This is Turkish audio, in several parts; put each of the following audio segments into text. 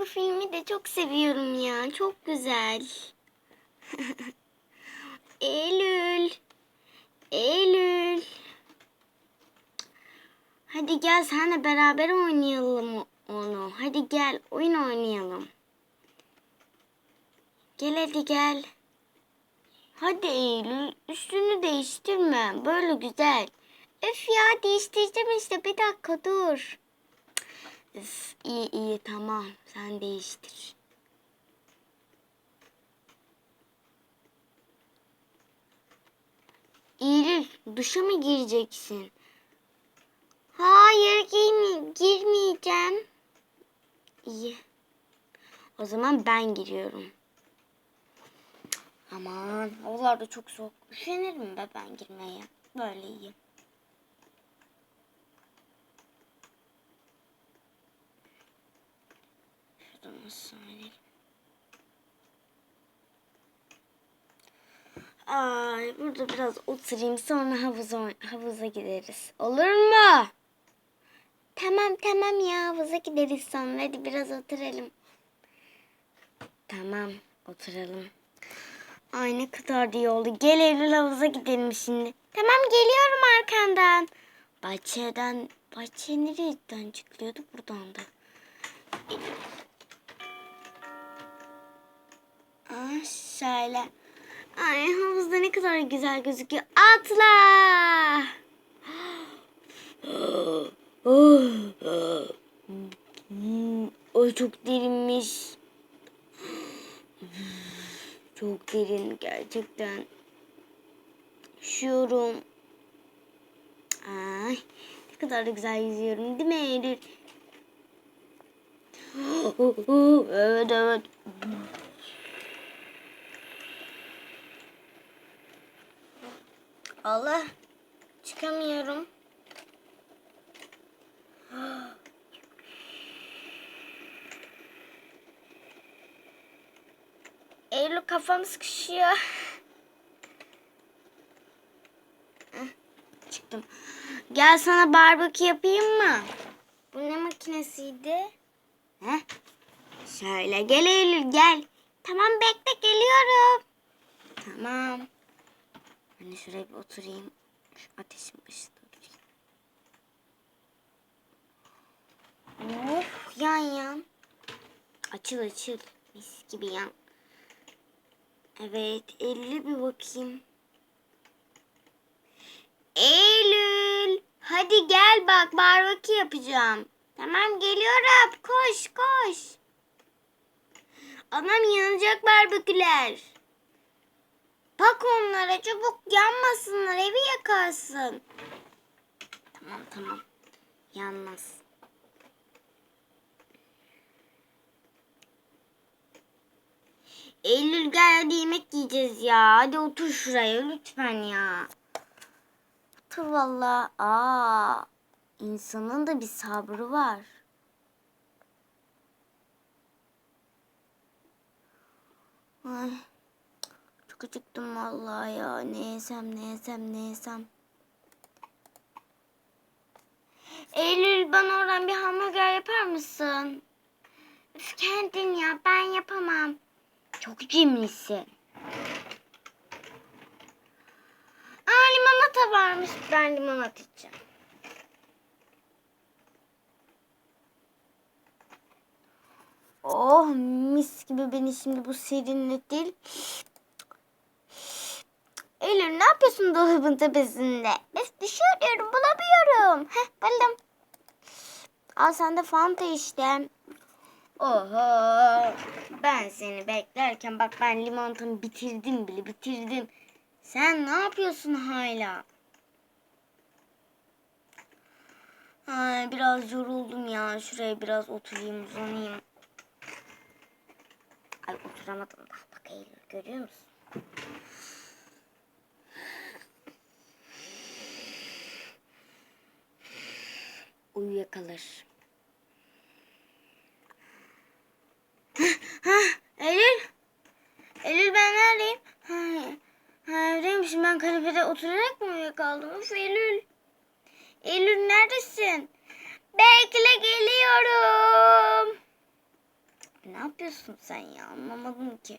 bu filmi de çok seviyorum ya. Çok güzel. Eylül. Eylül. Hadi gel senle beraber oynayalım onu. Hadi gel oyun oynayalım. Gel hadi gel. Hadi Eylül üstünü değiştirme. Böyle güzel. Öf ya değiştireceğim işte bir dakika dur. Üf, iyi iyi tamam sen değiştir. Eylül duşa mı gireceksin? Hayır girme, girmeyeceğim. İyi. O zaman ben giriyorum. Aman havalar da çok soğuk. Üşenirim be ben girmeye. Böyle iyi. İnelim? Ay burada biraz oturayım sonra havuza, havuza gideriz. Olur mu? Tamam tamam ya havuza gideriz sonra hadi biraz oturalım. Tamam oturalım. Ay ne kadar iyi oldu. Gel Eylül havuza gidelim şimdi. Tamam geliyorum arkandan. Bahçeden, bahçe nereden çıkıyordu? Buradan da. Ah şöyle. Ay havuzda ne kadar güzel gözüküyor. Atla. Ay çok derinmiş. Çok derin gerçekten. Üşüyorum. Ay ne kadar da güzel yüzüyorum değil mi Eylül? evet evet. Allah çıkamıyorum. Eylül kafam sıkışıyor. Çıktım. Gel sana barbekü yapayım mı? Bu ne makinesiydi? Heh. Şöyle gel Eylül gel. Tamam bekle geliyorum. Tamam. Ben de şuraya bir oturayım. Şu ateşin başında oturayım. Of yan yan. Açıl açıl. Mis gibi yan. Evet, Eylül'e bir bakayım. Eylül, hadi gel bak barbekü yapacağım. Tamam geliyorum. Koş koş. Anam yanacak barbeküler. Bak onlara çabuk yanmasınlar evi yakarsın. Tamam tamam. Yanmaz. Eylül gel hadi yemek yiyeceğiz ya. Hadi otur şuraya lütfen ya. Otur valla. Aa, insanın da bir sabrı var. Ay, acıktım vallahi ya. Ne yesem ne yesem ne yesem. Eylül bana oradan bir hamburger yapar mısın? Üf, kendin yap ben yapamam. Çok cimrisin. Aa limonata varmış. Ben limonata içeceğim. Oh mis gibi beni şimdi bu serinletir. Eylül ne yapıyorsun dolabın tepesinde? Ben düşüyorum bulamıyorum. Heh buldum. Al sen de Fanta işte. Oho. Ben seni beklerken bak ben limonatamı bitirdim bile bitirdim. Sen ne yapıyorsun hala? Ay, biraz yoruldum ya. Şuraya biraz oturayım uzanayım. Ay oturamadım da. Bak Eylül görüyor musun? Uyuyakalır. Eylül. Eylül ben neredeyim? Ha, evdeymişim ben kanepede oturarak mı uyuyakaldım? Of Eylül. Eylül neredesin? Bekle geliyorum. yapıyorsun sen ya? Anlamadım ki.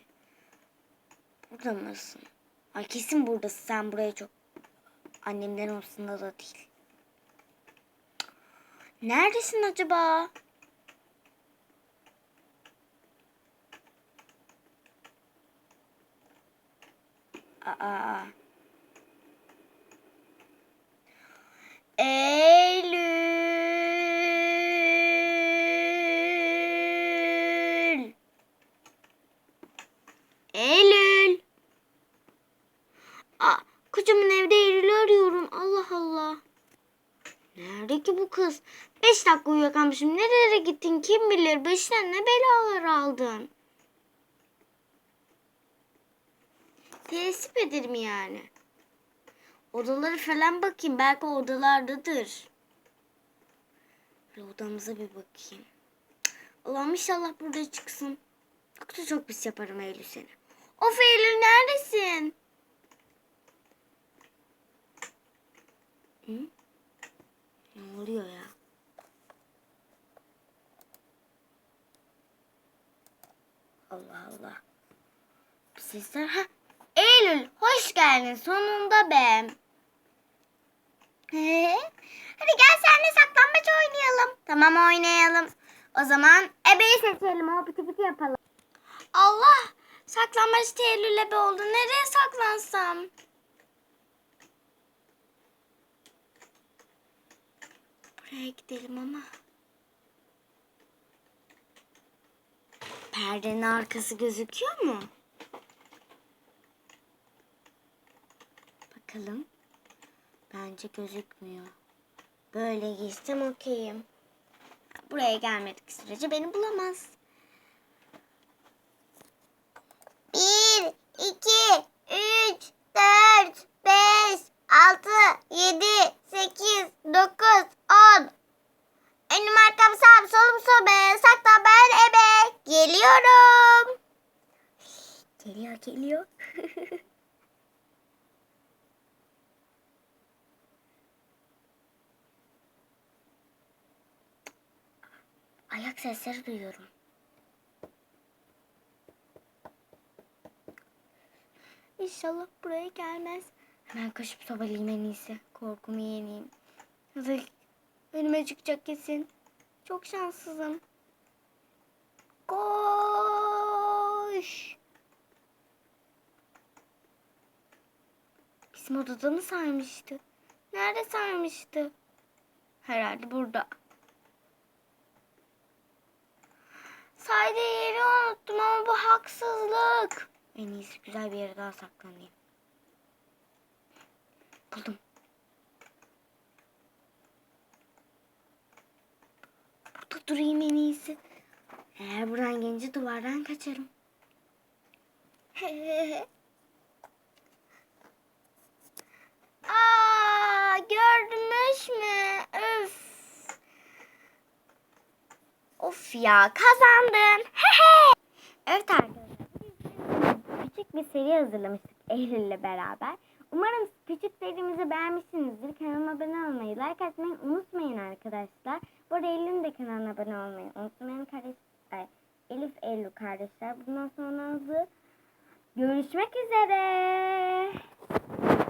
Burada mısın? Ay kesin buradasın. Sen buraya çok... Annemden olsun da değil. Neredesin acaba? Aa. Eylül. Eylül. Aa, kocaman evde Eylül'ü arıyorum. Allah Allah. Nerede ki bu kız? Beş dakika uyuyakalmışım. Nerelere gittin kim bilir. Başına ne belalar aldın. Teessüp ederim yani. Odaları falan bakayım. Belki odalardadır. Bir odamıza bir bakayım. Allah'ım inşallah burada çıksın. Yoksa çok pis yaparım Eylül seni. Of Eylül neredesin? Hı? Oluyor ya? Allah Allah. Bu sesler... Ha, Eylül hoş geldin sonunda be. Hadi gel senle saklambaç oynayalım. Tamam oynayalım. O zaman ebeyi seçelim. O piti piti yapalım. Allah! Saklambaç Eylül ebe oldu. Nereye saklansam? Buraya gidelim ama. Perdenin arkası gözüküyor mu? Bakalım. Bence gözükmüyor. Böyle giysem okeyim. Buraya gelmedik sürece beni bulamaz. Bir, iki, üç, dört, beş, altı, yedi, sekiz, dokuz, on. Önüm arkam sağım solum sobe. Saklan ben ebe. Geliyorum. Geliyor geliyor. Ayak sesleri duyuyorum. İnşallah buraya gelmez. Hemen koşup sobalıyım en iyisi. Korkumu yeneyim. Hızlı önüme çıkacak kesin. Çok şanssızım. Koş. Bizim odada mı sarmıştı? Nerede sarmıştı? Herhalde burada. Sayda yeri unuttum ama bu haksızlık. En iyisi güzel bir yere daha saklanayım. Buldum. Burada durayım en iyisi. Eğer buradan gelince duvardan kaçarım. Aa, gördünüz mü? Öf. Of ya kazandın. evet arkadaşlar. Küçük bir seri hazırlamıştık Eylül ile beraber. Umarım küçük serimizi beğenmişsinizdir. Kanalıma abone olmayı, like atmayı unutmayın arkadaşlar. Bu arada Eylül'ün de kanalına abone olmayı unutmayın. Kardeş, Elif Eylül kardeşler. Bundan sonra görüşmek üzere.